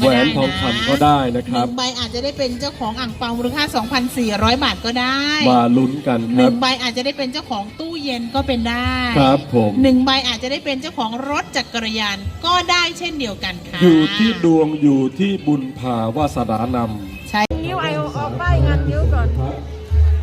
แหวนทองคำก็ได้นะคหรับ นึ่งใบอาจจะได้เป็นเจ้าของอ่างเปามูลค่า 2,400 บาทก็ได้มาลุ้นกันหครันึ่บ งใบอาจจะได้เป็นเจ้าของตู้เย็นก็เป็นได้ครับผม หนึ่งใบอาจจะได้เป็นเจ้าของรถจักรยานก็ได้เช่นเดียวกันค่ะ อยู่ที่ดวงอยู่ที่บุญภาวาสนานำใช่นิ้วไอออกป้ายงานนิ้วก่อน ครับ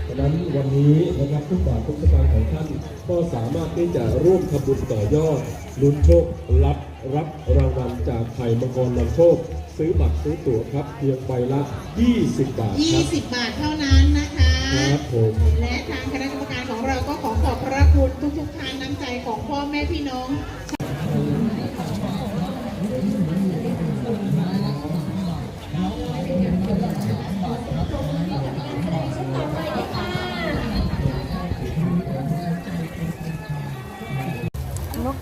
ดังนั้นวันนี้นะครับทุกบาททุกสตางค์ของท่าน ก็สามารถที่จะร่วมทำบุญต่อยอดลุ้นโชครับรับรางวัลจากไข่มังกรนำโชค ซื้อบัตรซื้อตั๋วครับเพียงใบละ 20 บาทครับ 20 บาทเท่านั้นนะคะ ครับผม และทางคณะกรรมการของเราก็ขอขอบพระคุณทุกๆทานน้ำใจของพ่อแม่พี่น้อง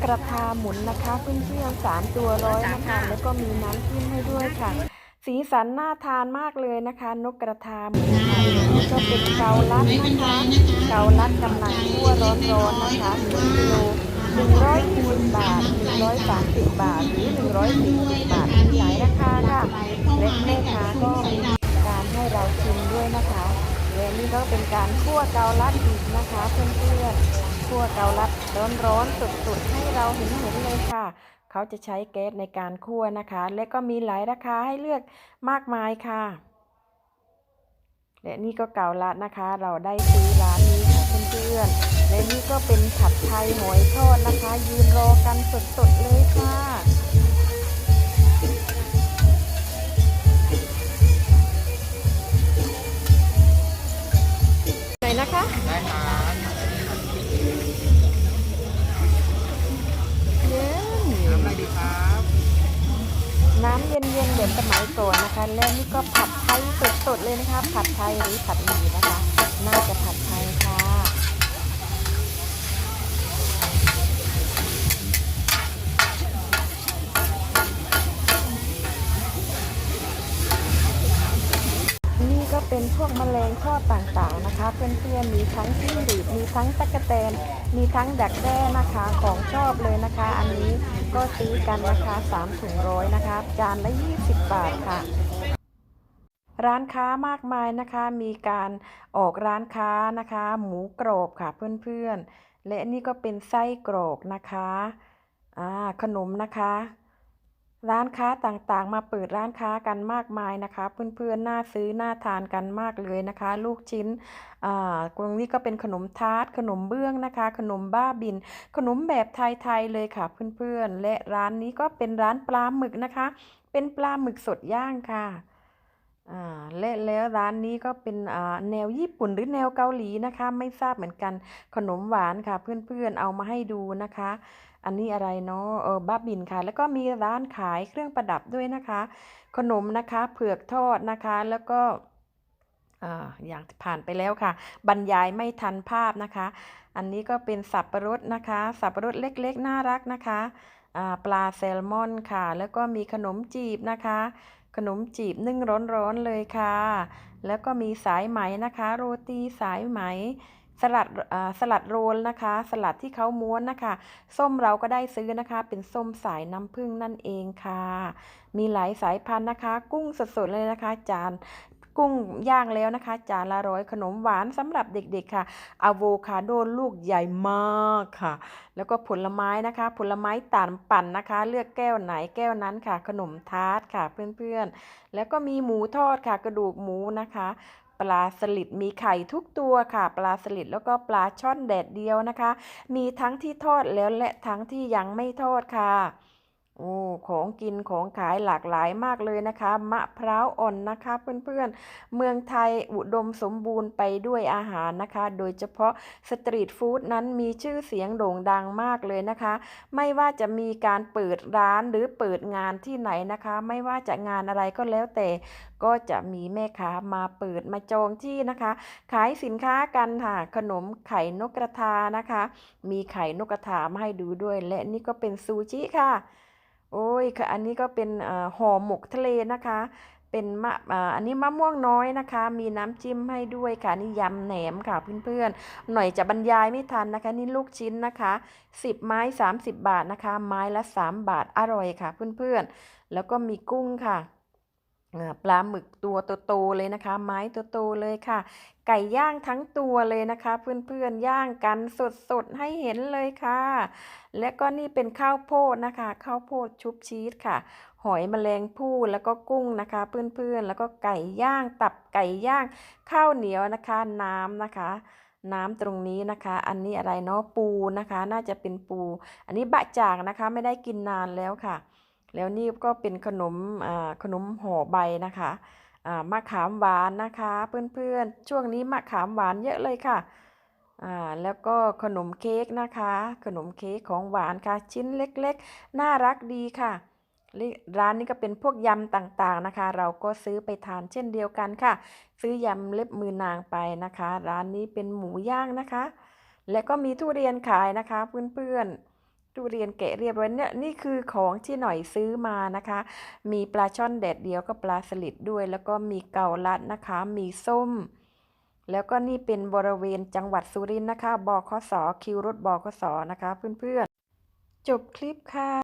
กระทาหมุนนะคะเพื่อนๆสามตัวร้อยนะคะแล้วก็มีน้ำจิ้มให้ด้วยค่ะ สีสันน่าทานมากเลยนะคะ นกกระทาหมุนค่ะแล้วก็เป็นเกาลัดนะคะเกาลัดกำลังคั่วร้อนๆนะคะหนึ่งกิโลหนึ่งร้อยยี่สิบบาทหนึ่งร้อยสามสิบบาทหรือหนึ่งร้อยสี่สิบบาทมีหลายราคาค่ะและแม่ค้าก็มีการให้เราชิมด้วยนะคะและนี่ก็เป็นการคั่วเกาลัดอีกนะคะเพื่อนๆ คั่วเกาลัดร้อนๆสุดๆ ให้เราเห็นเห็นเลยค่ะ เขาจะใช้แก๊สในการคั่วนะคะ และก็มีหลายราคาให้เลือกมากมายค่ะ และนี่ก็เกาลัดนะคะ เราได้ซื้อร้านนี้ค่ะเพื่อนๆและนี่ก็เป็นผัดไทยหอยทอดนะคะ ยืนรอกันสดๆเลยค่ะไหนนะคะได้ค่ะ น้ำเย็นๆเหมือนสมัยก่อนนะคะ แล้วนี่ก็ผัดไทยสดๆเลยนะคะ ผัดไทยหรือผัดหมี่นะคะ น่าจะผัดไทยค่ะนี่ก็เป็นพวกแมลงทอดต่างๆนะคะ เพื่อนๆมีทั้งจิ้งหรีดมีทั้งตะกแตนมีทั้งดักแด้นะคะของชอบเลยนะคะ อันนี้ ก็ซื้อกันนะคะ3ถุงร้อยนะคะ จานละ 20 บาทค่ะ ร้านค้ามากมายนะคะ มีการออกร้านค้านะคะ หมูกรอบค่ะเพื่อนๆ และนี่ก็เป็นไส้กรอกนะคะ อ่า ขนมนะคะ ร้านค้าต่างๆ มาเปิดร้านค้ากันมากมายนะคะ เพื่อนๆ น่าซื้อน่าทานกันมากเลยนะคะ ลูกชิ้นอ่าตรงนี้ก็เป็นขนมทาร์ตขนมเบื้องนะคะ ขนมบ้าบิน ขนมแบบไทยๆเลยค่ะเพื่อนๆ และร้านนี้ก็เป็นร้านปลาหมึกนะคะ เป็นปลาหมึกสดย่างค่ะอ่าและแล้วร้านนี้ก็เป็นอ่าแนวญี่ปุ่นหรือแนวเกาหลีนะคะ ไม่ทราบเหมือนกันขนมหวานค่ะ เพื่อนๆเอามาให้ดูนะคะ อันนี้อะไรเนาะเออบ้าบินค่ะ แล้วก็มีร้านขายเครื่องประดับด้วยนะคะ ขนมนะคะเผือกทอดนะคะแล้วก็ออย่างผ่านไปแล้วค่ะ บรรยายไม่ทันภาพนะคะ อันนี้ก็เป็นสับปะรดนะคะ สับปะรดเล็กๆ น่ารักนะคะปลาแซลมอนค่ะ แล้วก็มีขนมจีบนะคะ ขนมจีบนึ่งร้อนๆเลยค่ะ แล้วก็มีสายไหมนะคะ โรตีสายไหม สลัดอ่าสลัดโรลนะคะ สลัดที่เขาม้วนนะคะ ส้มเราก็ได้ซื้อนะคะ เป็นส้มสายน้ำผึ้งนั่นเองค่ะ มีหลายสายพันธุ์นะคะ กุ้งสดๆเลยนะคะ จานกุ้งย่างแล้วนะคะ จานละร้อยขนมหวานสำหรับเด็กๆค่ะอะโวคาโดลูกใหญ่มากค่ะ แล้วก็ผลไม้นะคะ ผลไม้ต่านปั่นนะคะ เลือกแก้วไหนแก้วนั้นค่ะ ขนมทาร์ตค่ะเพื่อนๆ แล้วก็มีหมูทอดค่ะ กระดูกหมูนะคะ ปลาสลิดมีไข่ทุกตัวค่ะ ปลาสลิดแล้วก็ปลาช่อนแดดเดียวนะคะ มีทั้งที่ทอดแล้วและทั้งที่ยังไม่ทอดค่ะ โอ้ของกินของขายหลากหลายมากเลยนะคะ มะพร้าวอ่อนนะคะ เพื่อนๆ เมืองไทยอุดมสมบูรณ์ไปด้วยอาหารนะคะ โดยเฉพาะสตรีทฟู้ดนั้นมีชื่อเสียงโด่งดังมากเลยนะคะ ไม่ว่าจะมีการเปิดร้านหรือเปิดงานที่ไหนนะคะ ไม่ว่าจะงานอะไรก็แล้วแต่ ก็จะมีแม่ค้ามาเปิดมาจองที่นะคะ ขายสินค้ากันค่ะขนมไข่นกกระทานะคะ มีไข่นกกระทามาให้ดูด้วย และนี่ก็เป็นซูชิค่ะ โอ้ยค่ะอันนี้ก็เป็นห่อหมกทะเลนะคะ เป็นมะอันนี้มะม่วงน้อยนะคะ มีน้ำจิ้มให้ด้วยค่ะนี่ยำแหนมค่ะเพื่อนๆหน่อยจะบรรยายไม่ทันนะคะ นี่ลูกชิ้นนะคะ10ไม้30 บาทนะคะ ไม้ละ 3 บาทอร่อยค่ะเพื่อนๆแล้วก็มีกุ้งค่ะ ปลาหมึกตัวโตๆเลยนะคะ ไม้โตๆเลยค่ะ ไก่ย่างทั้งตัวเลยนะคะ เพื่อนๆย่างกันสดๆให้เห็นเลยค่ะ และก็นี่เป็นข้าวโพดนะคะข้าวโพดชุบชีสค่ะ หอยแมลงภู่แล้วก็กุ้งนะคะ เพื่อนๆแล้วก็ไก่ย่างตับไก่ย่างข้าวเหนียวนะคะ น้ำนะคะน้ำตรงนี้นะคะ อันนี้อะไรเนาะปูนะคะ น่าจะเป็นปู อันนี้บะจางนะคะ ไม่ได้กินนานแล้วค่ะ แล้วนี่ก็เป็นขนมขนมห่อใบนะคะมะขามหวานนะคะ เพื่อนๆ ช่วงนี้มะขามหวานเยอะเลยค่ะแล้วก็ขนมเค้กนะคะ ขนมเค้กของหวานค่ะ ชิ้นเล็กๆ น่ารักดีค่ะ ร้านนี้ก็เป็นพวกยำต่างๆนะคะ เราก็ซื้อไปทานเช่นเดียวกันค่ะ ซื้อยำเล็บมือนางไปนะคะ ร้านนี้เป็นหมูย่างนะคะ และก็มีทุเรียนขายนะคะเพื่อนๆ ทุเรียนแกะเรียบร้อยเนี่ยนี่คือของที่หน่อยซื้อมานะคะ มีปลาช่อนแดดเดียวก็ปลาสลิดด้วย แล้วก็มีเกาลัดนะคะ มีส้ม แล้วก็นี่เป็นบริเวณจังหวัดสุรินทร์นะคะบคสคิวรถบคสนะคะ เพื่อนๆ จบคลิปค่ะ